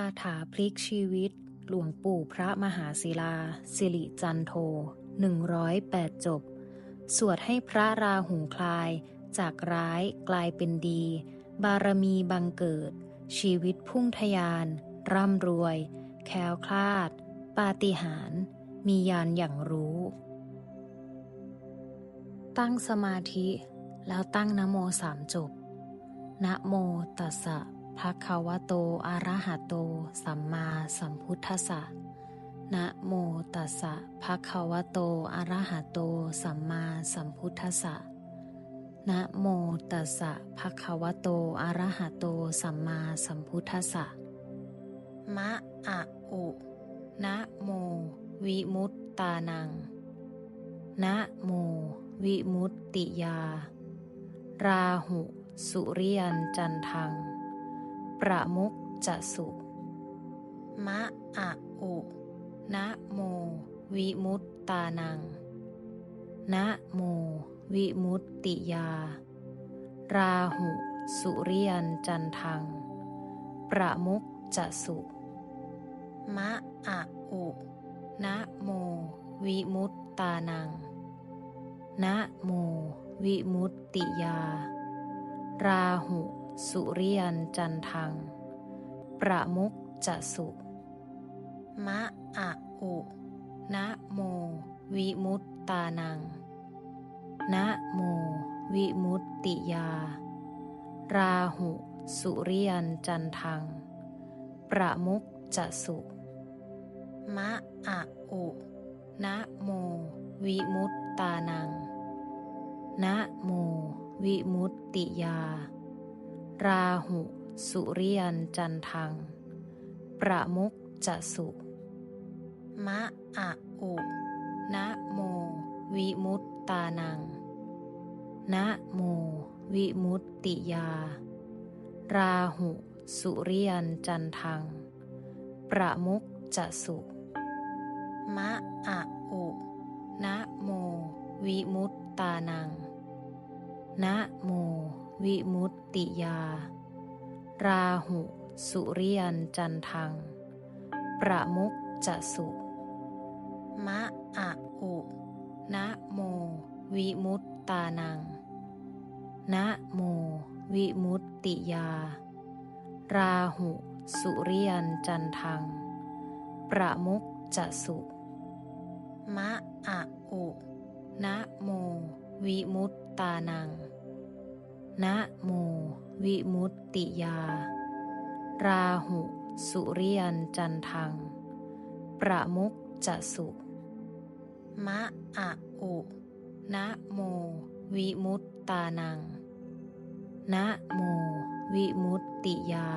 าถาพลิกชีวิต หลวงปู่พระมหาศิลา สิริจันโท108 จบ สวดให้พระราหูคลาย จากร้ายกลายเป็นดี บารมีบังเกิด ชีวิตพุ่งทยาน ร่ำรวย แคล้วคลาด ปาฏิหาริย์มียานอย่างรู้ ตั้งสมาธิแล้วตั้งนะโมสามจบ นะโมตัสสะ ภะควโตอะระหะโต สัมมาสัมพุทธัสสะนะโมตัสสะภะคะวะโตอะระหะโต สัมมาสัมพุทธัสสะนะโมตัสสะภะคะวะโตอะระหะโต สัมมาสัมพุทธัสสะมะอะอุนะโม วิมุตตานังนะโม วิมุตติยา ราหุ สุริยันจันทัง ประมุกจะสุ มะอะอุนะโม วิมุตตานัง นะโม วิมุตติยา ราหุ สุริยันจันทัง ประมุกจะสุ มะอะอุนะโม วิมุตตานัง นะโม วิมุตติยา ราหุ สุริยันจันทัง ประมุกจะสุ มะอะอุนะโม วิมุตตานัง นะโม วิมุตติยา ราหุ สุริยันจันทัง ประมุกจะสุ มะอะอุนะโม วิมุตตานัง นะโม วิมุตติยา ราหุ สุริยันจันทัง ประมุกจะสุ มะอะอุนะโม วิมุตตานัง นะโม วิมุตติยา ราหุ สุริยันจันทัง ประมุกจะสุ มะอะอุนะโม วิมุตตานัง นะโม วิมุตติยา ราหุ สุริยันจันทัง ประมุกจะสุ มะอะอุนะโม วิมุตตานัง นะโม วิมุตติยา ราหุ สุริยันจันทัง ประมุกจะสุ มะอะอุนะโม วิมุตตานัง นะโม วิมุตติยา ราหุ สุริยันจันทัง ประมุกจะสุ มะอะอุนะโม วิมุตตานัง นะโม วิมุตติยา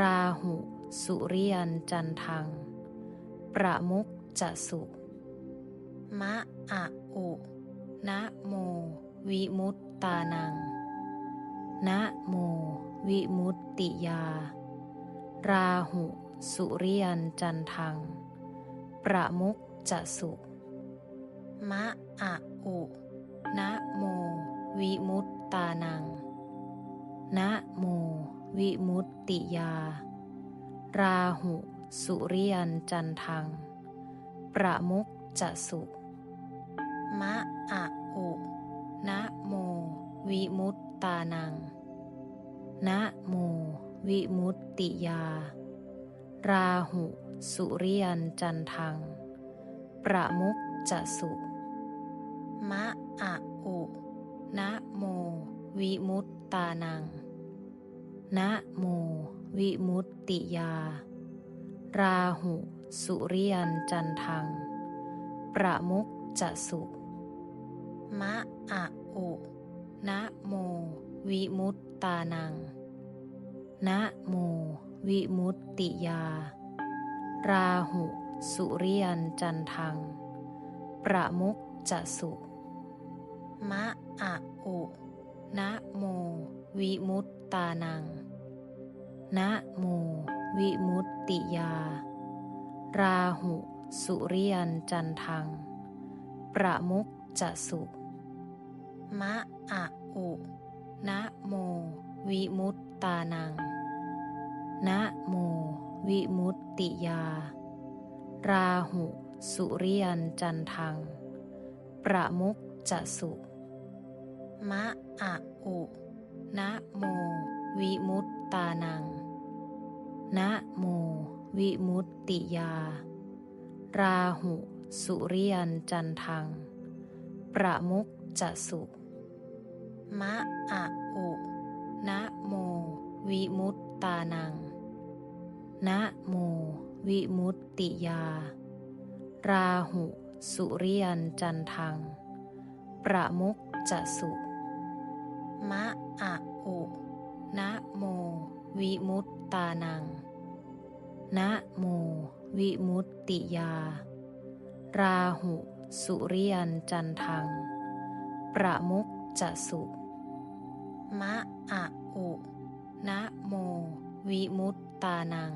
ราหุ สุริยันจันทัง ประมุกจะสุ มะอะอุนะโม วิมุตตานัง นะโม วิมุตติยา ราหุ สุริยันจันทัง ประมุกจะสุ มะอะอุนะโม วิมุตตานัง นะโม วิมุตติยา ราหุ สุริยันจันทัง ประมุกจะสุ มะอะอุนะโม วิมุต ตานัง นะโม วิมุตติยา ราหุ สุริยันจันทัง ประมุกจะสุ มะอะอุนะโม วิมุตตานัง นะโม วิมุตติยา ราหุ สุริยันจันทัง ประมุกจะสุ มะอะอุ นะโม วิมุตตานัง นะโม วิมุตติยา ราหุ สุริยันจันทัง ประมุกจะสุ มะอะอุนะโม วิมุตตานัง นะโม วิมุตติยา ราหุ สุริยันจันทัง ประมุกจะสุ มะอะอุนะโม วิมุตตานัง นะโม วิมุตติยา ราหุ สุริยันจันทัง ประมุกจะสุ มะอะอุนะโม วิมุตตานัง นะโม วิมุตติยา ราหุ สุริยันจันทัง ประมุกจะสุ มะอะอุนะโม วิมุตตานัง นะโม วิมุตติยา ราหุ สุริยันจันทัง ประมุกจะสุ มะอะอุนะโม วิมุตตานัง นะโม วิมุตติยา ราหุ สุริยันจันทัง ประมุก จะสุ มะอะอุนะโม วิมุตตานัง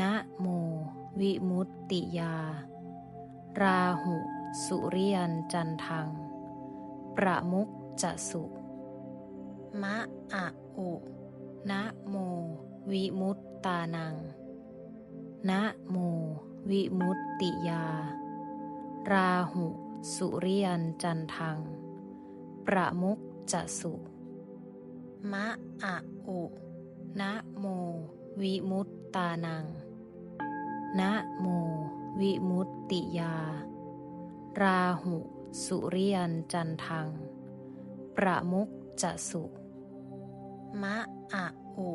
นะโม วิมุตติยา ราหุ สุริยันจันทัง ประมุกจะสุ มะอะอุนะโม วิมุตตานัง นะโม วิมุตติยา ราหุ สุริยันจันทัง ประมุกจะสุ มะอะอุนะโม วิมุตตานัง นะโม วิมุตติยา ราหุ สุริยันจันทัง ประมุกจะสุ มะอะอุ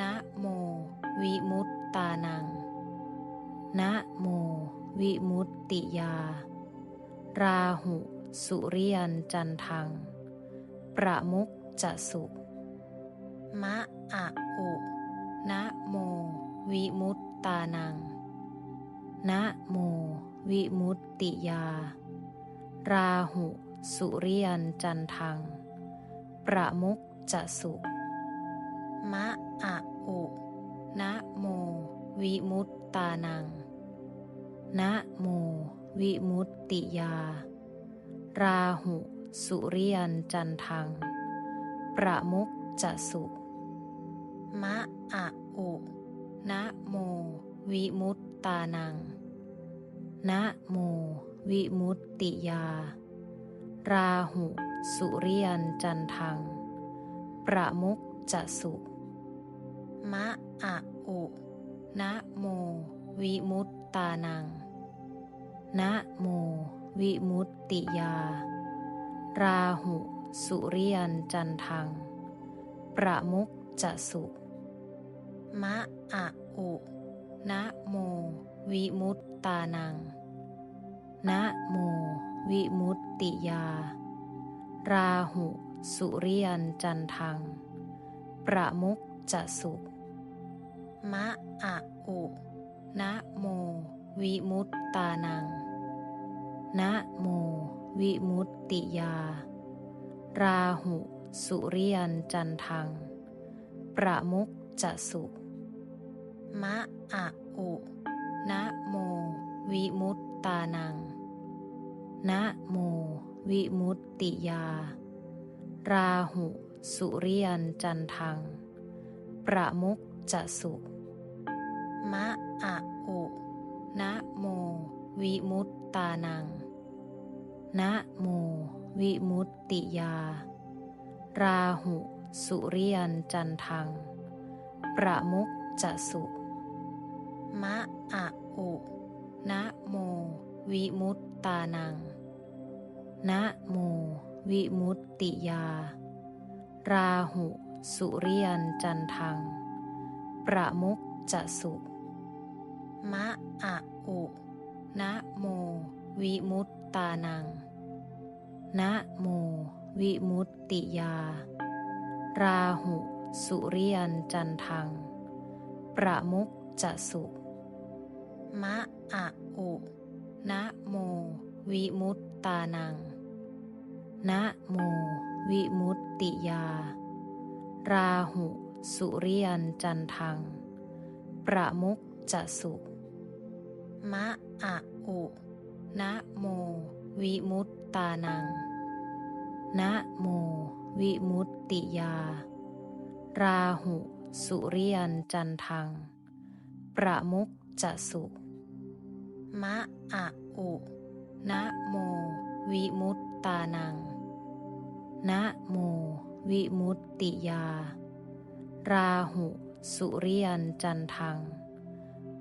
นะโม วิมุตตานัง นะโม วิมุตติยา ราหุ สุริยันจันทัง ประมุกจะสุ มะอะอุนะโม วิมุตตานัง นะโม วิมุตติยา ราหุสุริยันจันทัง ประมุกจะสุ มะอะอุนะโม วิมุตตานัง นะโม วิมุตติยา ราหุ สุริยันจันทัง ประมุกจะสุ มะอะอุนะโม วิมุตตานัง นะโม วิมุตติยา ราหุ สุริยันจันทัง ประมุกจะสุ มะอะอุนะโม วิมุตตานัง นะโม วิมุตติยา ราหุ สุริยันจันทัง ประมุกจะสุ มะอะอุนะโม วิมุตตานัง นะโม วิมุตติยา ราหุ สุริยันจันทัง ประมุกจะสุ มะอะอุนะโม วิมุตตานัง นะโม วิมุตติยา ราหุ สุริยันจันทัง ประมุกจะสุ มะอะอุนะโม วิมุตตานัง นะโม วิมุตติยา ราหุ สุริยันจันทัง ประมุกจะสุ มะอะอุนะโม วิมุต ตานัง นะโม วิมุตติยา ราหุ สุริยันจันทัง ประมุกจะสุ มะอะอุนะโม วิมุตตานัง นะโม วิมุตติยา ราหุ สุริยันจันทัง ประมุกจะสุ มะอะอุ นะโม วิมุตตานัง นะโม วิมุตติยา ราหุ สุริยันจันทัง ประมุกจะสุ มะอะอุนะโม วิมุตตานัง นะโม วิมุตติยา ราหุ สุริยันจันทัง ประมุกจะสุ มะอะอุนะโม วิมุตตานัง นะโม วิมุตติยา ราหุ สุริยันจันทัง ประมุขจะสุ มะอะอุนะโม วิมุตตานัง นะโม วิมุตติยา ราหุ สุริยันจันทัง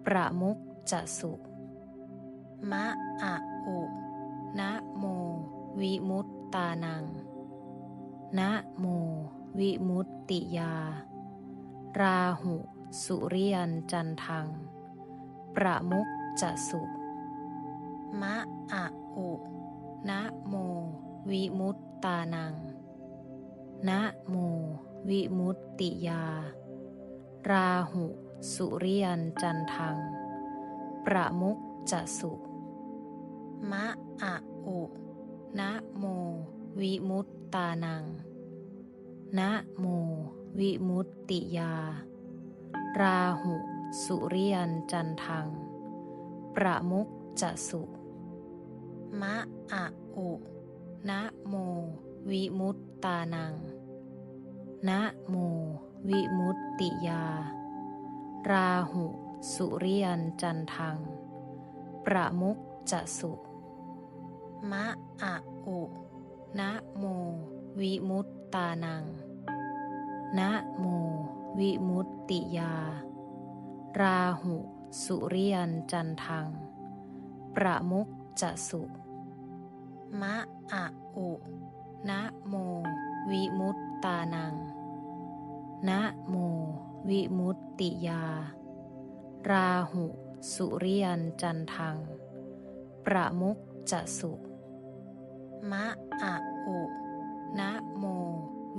ประมุขจะสุ มะอะอุนะโม วิมุตตานัง นะโม วิมุตติยา ราหุ สุริยันจันทัง ประมุขจะสุ มะอะอุนะโม วิมุตตานัง นะโม วิมุตติยา ราหุ สุริยันจันทัง ประมุข จะสุ มะอะอุนะโม วิมุตตานัง นะโม วิมุตติยา ราหุ สุริยันจันทัง ประมุขจะสุ มะอะอุนะโม วิมุตตานัง นะโม วิมุตติยา ราหุ สุริยันจันทัง ประมุขจะสุ มะอะอุนะโม วิมุตตานัง นะโม วิมุตติยา ราหุ สุริยันจันทัง ประมุขจะสุ มะอะอุนะโม วิมุตตานัง นะโม วิมุตติยา ราหุ สุริยันจันทัง ประมุขจะสุ มะอะอุนะโม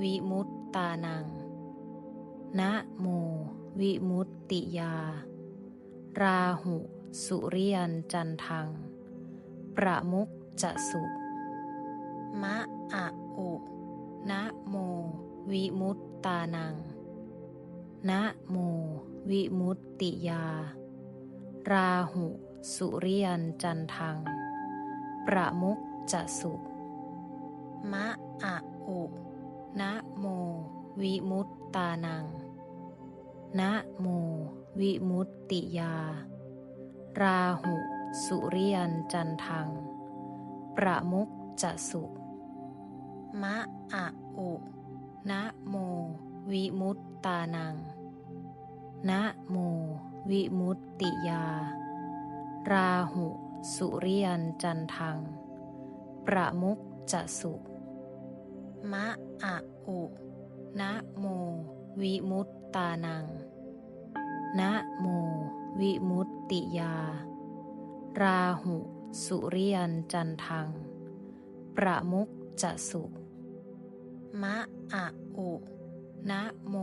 วิมุตตานัง นะโม วิมุตติยา ราหุ สุริยันจันทัง ประมุขจะสุ มะอะอุนะโม วิมุตตานัง นะโม วิมุตติยา ราหุ สุริยันจันทัง ประมุขจะสุ มะอะอุนะโม วิมุตตานัง นะโม วิมุตติยา ราหุ สุริยันจันทัง ประมุขจะสุ มะอะอุนะโม วิมุตตานัง นะโม วิมุตติยา ราหุ สุริยันจันทัง ประมุขจะสุ มะอะอุนะโม วิมุตตานัง นะโม วิมุตติยา ราหุ สุริยันจันทัง ประมุขจะสุ มะอะอุนะโม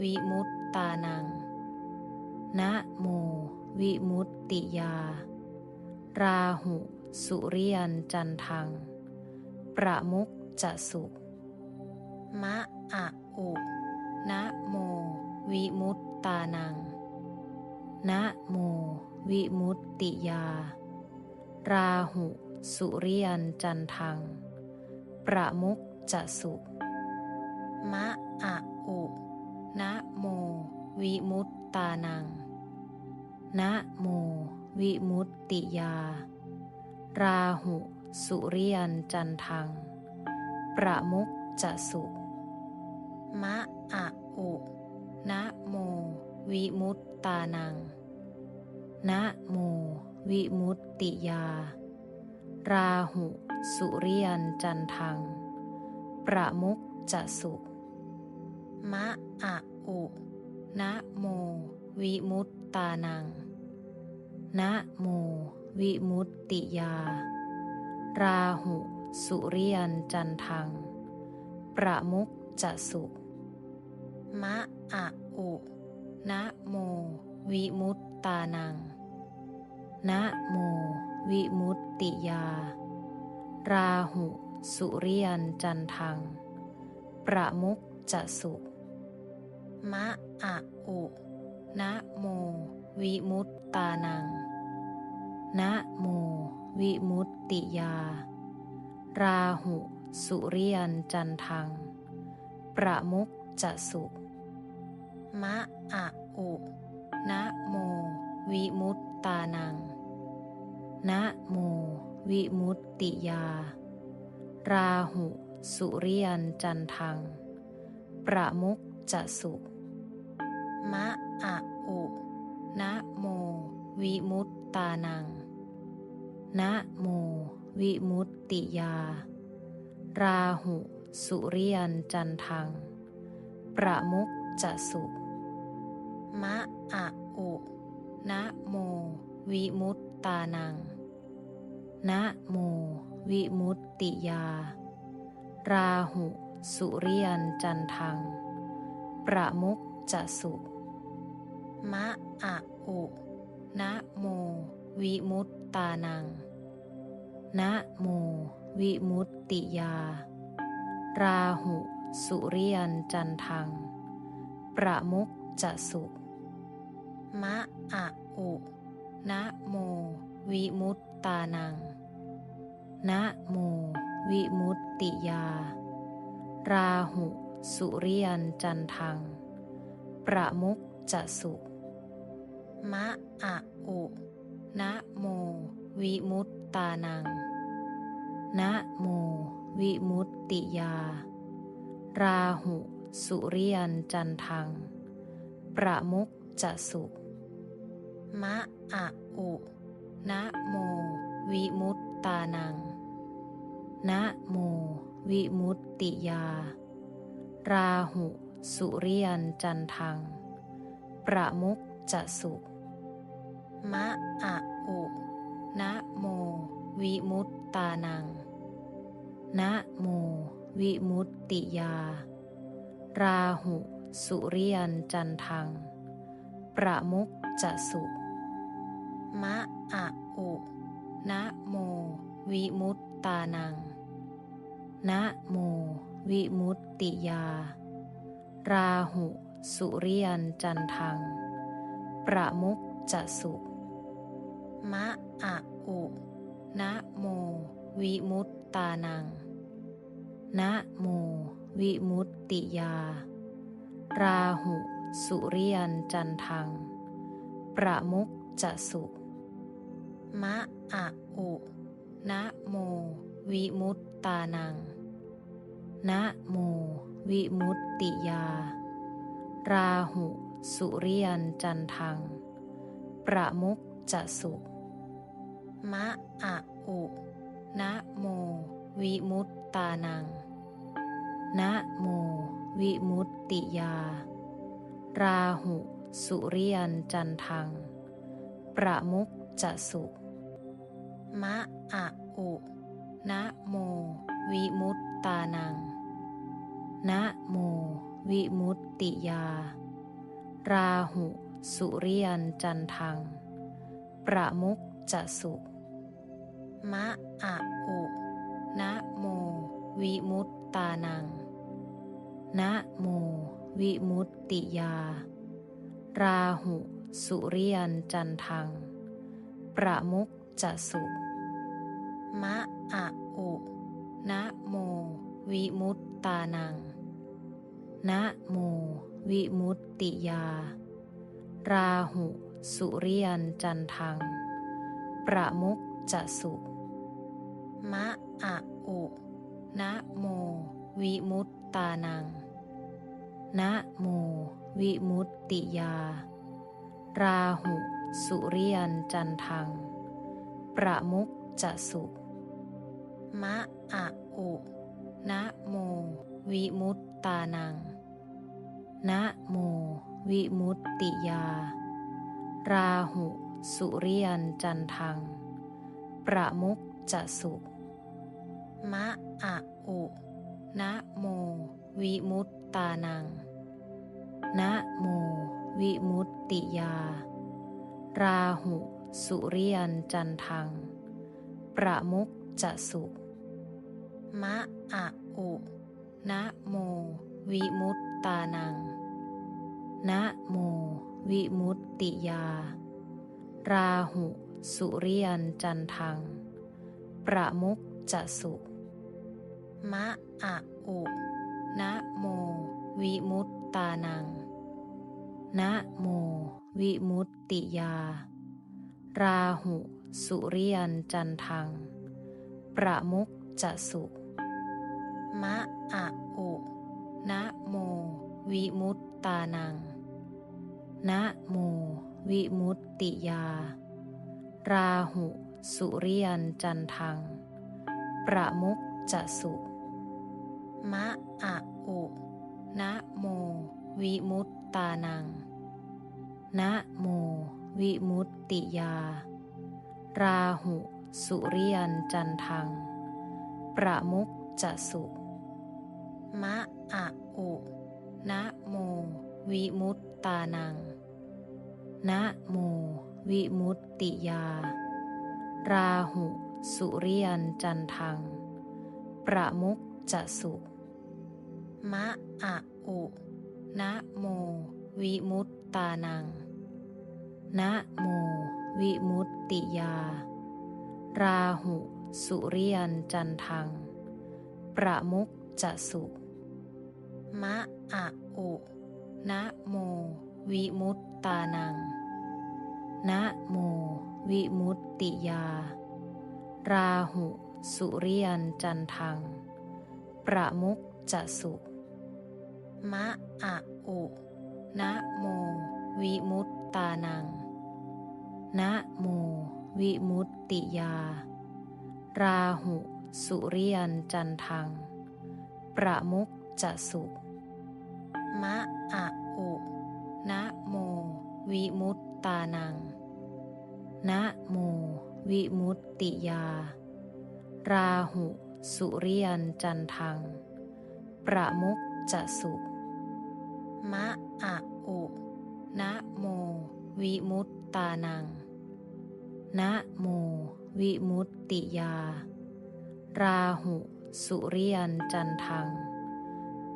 วิมุตตานัง นะโม วิมุตติยา ราหุ สุริยันจันทัง ประมุขจะสุ มะอะอุนะโม วิมุตตานัง นะโม วิมุตติยา ราหุ สุริยันจันทัง ประมุขจะสุ มะอะอุนะโม วิมุต ตานัง นะโม วิมุตติยา ราหุ สุริยันจันทัง ประมุขจะสุ มะอะอุ นะโม วิมุตตานัง นะโม วิมุตติยา ราหุ สุริยันจันทัง ประมุขจะสุ มะอะอุ นะโม วิมุตตานัง นะโม วิมุตติยา ราหุ สุริยันจันทัง ประมุขจะสุ มะอะอุ นะโม วิมุตตานัง นะโม วิมุตติยา ราหุ สุริยันจันทัง ประมุขจะสุ มะอะอุนะโมวิมุตตานังนะโมวิมุตติยาราหุสุริยันจันทังประมุขจะสุมะอะอุนะโมววิมุตตานัง นะโม วิมุตติยา ราหุ สุริยันจันทัง ประมุกจะสุ มะอะอุนะโม วิมุตตานัง นะโม วิมุตติยา ราหุ สุริยันจันทัง ประมุกจะสุ มะอะอุนะโม วิมุตตานัง นะโม วิมุตติยา ราหุ สุริยันจันทัง ประมุกจะสุ มะอะอุนะโม วิมุตตานัง นะโม วิมุตติยา ราหุ สุริยันจันทัง ประมุกจะสุ มะอะอุนะโม วิมุตตานัง นะโม วิมุตติยา ราหุ สุริยันจันทัง ประมุก จะสุ มะอะอุนะโม วิมุตตานัง นะโม วิมุตติยา ราหุ สุริยันจันทัง ประมุกจะสุ มะอะอุนะโม วิมุตตานัง นะโม วิมุตติยา ราหุ สุริยันจันทัง ประมุกจะสุ มะอะอุนะโม วิมุตตานัง นะโม วิมุตติยา ราหุ สุริยันจันทัง ประมุกจะสุ มะอะอุนะโม วิมุตตานัง นะโม วิมุตติยา ราหุ สุริยันจันทัง ประมุกจะสุ มะอะอุนะโม วิมุตตานัง นะโม วิมุตติยา ราหุ สุริยันจันทัง ประมุกจะสุ มะอะอุนะโม วิมุตตานัง นะโม วิมุตติยา ราหุ สุริยันจันทัง ประมุกจะสุ มะอะอุนะโม วิมุตตานัง นะโม วิมุตติยา ราหุ สุริยันจันทัง ประมุกจะสุ มะอะอุนะโม วิมุตตานัง นะโม วิมุตติยา ราหุ สุริยันจันทัง ประมุกจะสุ มะอะอุนะโม วิมุตตานัง นะโม วิมุตติยา ราหุ สุริยันจันทัง ประมุกจะสุ มะอะอุนะโม วิมุตตานัง นะโม วิมุตติยา ราหุ สุริยันจันทัง ประมุกจะสุ มะอะอุนะโม วิมุตตานัง นะโม วิมุตติยา ราหุ สุริยันจันทัง ประมุกจะสุ มะอะอุนะโม วิมุตตานัง นะโม วิมุตติยา ราหุ สุริยันจันทัง ประมุกจะสุ มะอะอุนะโม วิมุตตานัง นะโม วิมุตติยา ราหุ สุริยันจันทัง ประมุกจะสุ มะอะอุนะโม วิมุตตานัง นะโม วิมุตติยา ราหุ สุริยันจันทัง ประมุกจะสุ มะอะอุนะโม วิมุตตานัง นะโม วิมุตติยา ราหุ สุริยันจันทัง ประมุกจะสุ มะอะอุนะโม วิมุตตานัง นะโม วิมุตติยา ราหุ สุริยันจันทัง ประมุกจะสุ มะอะอุนะโม วิมุตตานัง นะโม วิมุตติยา ราหุ สุริยันจันทัง ประมุกจะสุ มะอะอุนะโม วิมุตตานัง นะโม วิมุตติยา ราหุ สุริยันจันทัง ประมุกจะสุ มะอะอุนะโม วิมุตตานัง นะโม วิมุตติยา ราหุ สุริยันจันทัง ประมุกจะสุ มะอะอุนะโม วิมุต ตานัง นะโม วิมุตติยา ราหุ สุริยันจันทัง ประมุกจะสุ มะอะอุ นะโม วิมุตตานัง นะโม วิมุตติยา ราหุ สุริยันจันทัง ประมุกจะสุ มะอะอุ นะ วิมุตตานัง นะโม วิมุตติยา ราหุ สุริยันจันทัง ประมุกจะสุ มะอะอุนะโม วิมุตตานัง นะโม วิมุตติยา ราหุ สุริยันจันทัง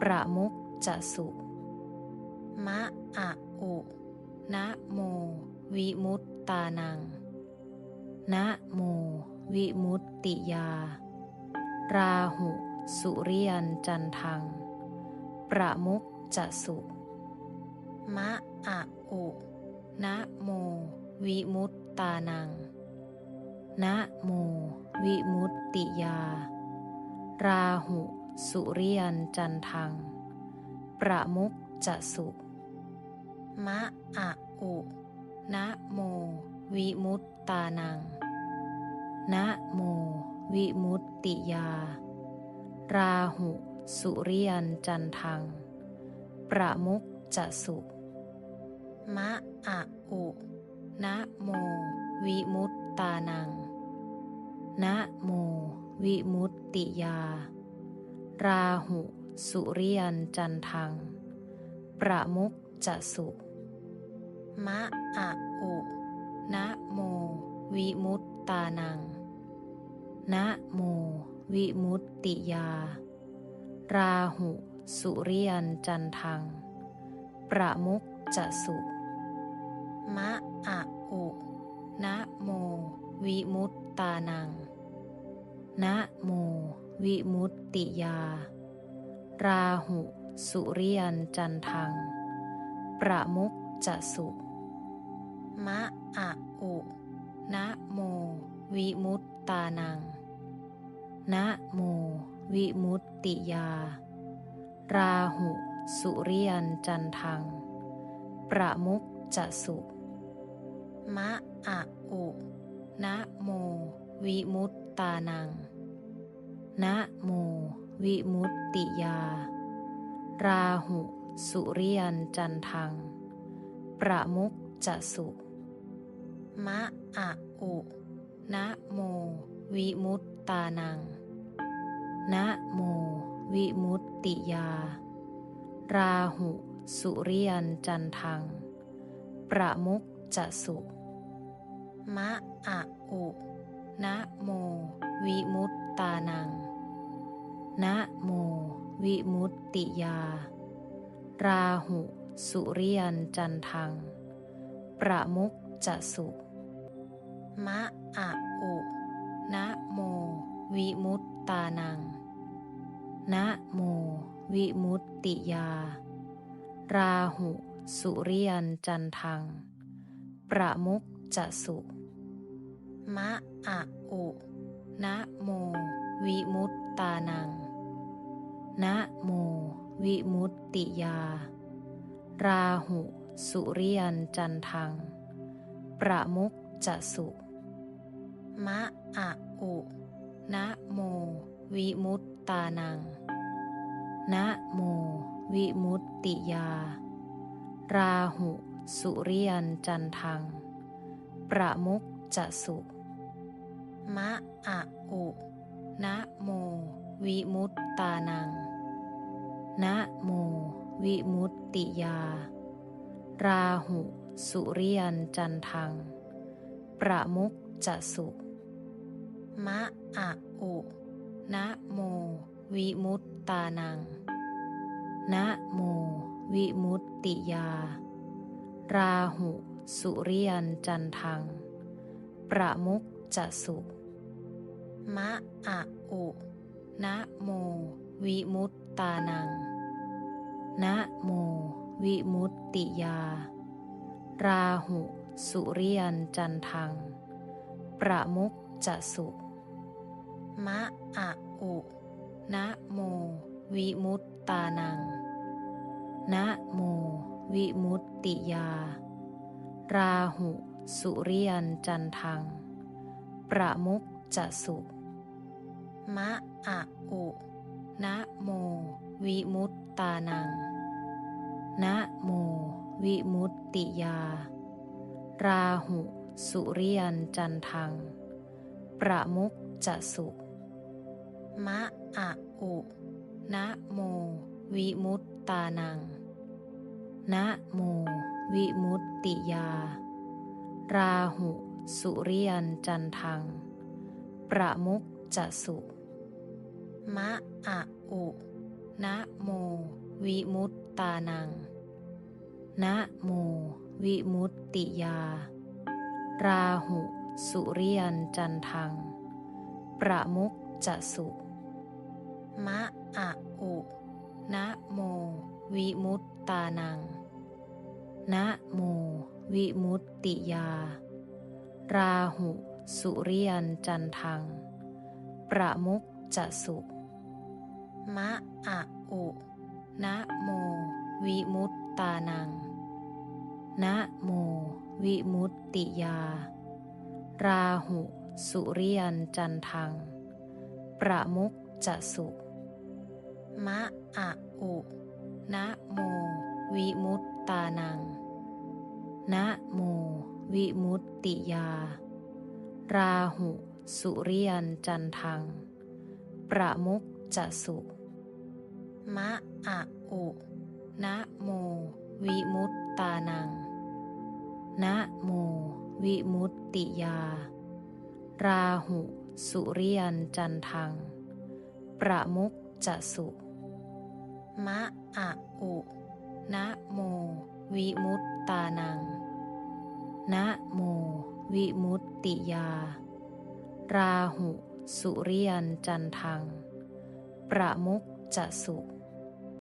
ประมุกจะสุ มะอะอุ นะโม วิมุตตานัง นะโม วิมุตติยา ราหุ สุริยันจันทัง ประมุกจะสุ มะอะอุ นะโม วิมุตตานัง นะโม วิมุตติยา ราหุ สุริยันจันทัง ประมุกจะสุ มะอะอุนะโม วิมุตตานัง นะโม วิมุตติยา ราหุ สุริยันจันทัง ประมุกจะสุ มะอะอุนะโม วิมุตตานัง นะโม วิมุตติยา ราหุ สุริยันจันทัง ประมุก จะสุ มะอะอุนะโม วิมุตตานัง นะโม วิมุตติยา ราหุ สุริยันจันทัง ประมุกจะสุ มะอะอุนะโม วิมุตตานัง นะโม วิมุตติยา ราหุ สุริยันจันทัง ประมุกจะสุ มะอะอุนะโม วิมุตตานัง นะโม วิมุตติยา ราหุ สุริยันจันทัง ประมุกจะสุ มะอะอุนะโม วิมุตตานัง นะโม วิมุตติยา ราหุ สุริยันจันทัง ประมุกจะสุ มะอะอุนะโม วิมุตตานัง นะโม วิมุตติยา ราหุ สุริยันจันทัง ประมุกจะสุ มะอะอุนะโม วิมุตตานัง นะโม วิมุตติยา ราหุ สุริยันจันทัง ประมุกจะสุ มะอะอุนะโม วิมุตตานัง นะโม วิมุตติยา ราหุ สุริยันจันทัง ประมุกจะสุ มะอะอุนะโม วิมุตตานัง นะ วิมุตติยา ราหุ สุริยันจันทัง ประมุกจะสุ มะอะอุนะโม วิมุตตานัง นะโม วิมุตติยา ราหุ สุริยันจันทัง ประมุกจะสุ มะอะอุนะโม วิมุตตานัง นะโม วิมุตติยา ราหุ สุริยันจันทัง ประมุกจะสุ มะอะอุนะโม วิมุตตานัง นะโม วิมุตติยา ราหุ สุริยันจันทัง ประมุกจะสุ มะอะอุนะโม วิมุตตานัง นะโม วิมุตติยา ราหุ สุริยันจันทัง ประมุกจะสุ มะอะอุนะโม วิมุตตานัง นะโม วิมุตติยา ราหุ สุริยันจันทัง ประมุกจะสุ มะอะอุนะโม วิมุต ตานัง นะโม วิมุตติยา ราหุ สุริยันจันทัง ประมุกจะสุ มะอะอุ นะโม วิมุตตานัง นะโม วิมุตติยา ราหุ สุริยันจันทัง ประมุกจะสุ มะอะอุ นะโม วิมุตตานัง นะโม วิมุตติยา ราหุ สุริยันจันทัง ประมุกจะสุ มะอะอุ นะโม วิมุตตานัง นะโม วิมุตติยา ราหุ สุริยันจันทัง ประมุกจะสุ มะอะอุนะโม วิมุตตานัง นะโม วิมุตติยา ราหุ สุริยันจันทัง ประมุกจะสุ มะอะอุนะโม วิมุตตานัง นะโม วิมุตติยา ราหุ สุริยันจันทัง ประมุก จะสุ มะอะอุนะโม วิมุตตานัง นะโม วิมุตติยา ราหุ สุริยันจันทัง ประมุกจะสุ มะอะอุนะโม วิมุตตานัง นะโม วิมุตติยา ราหุ สุริยันจันทัง ประมุกจะสุ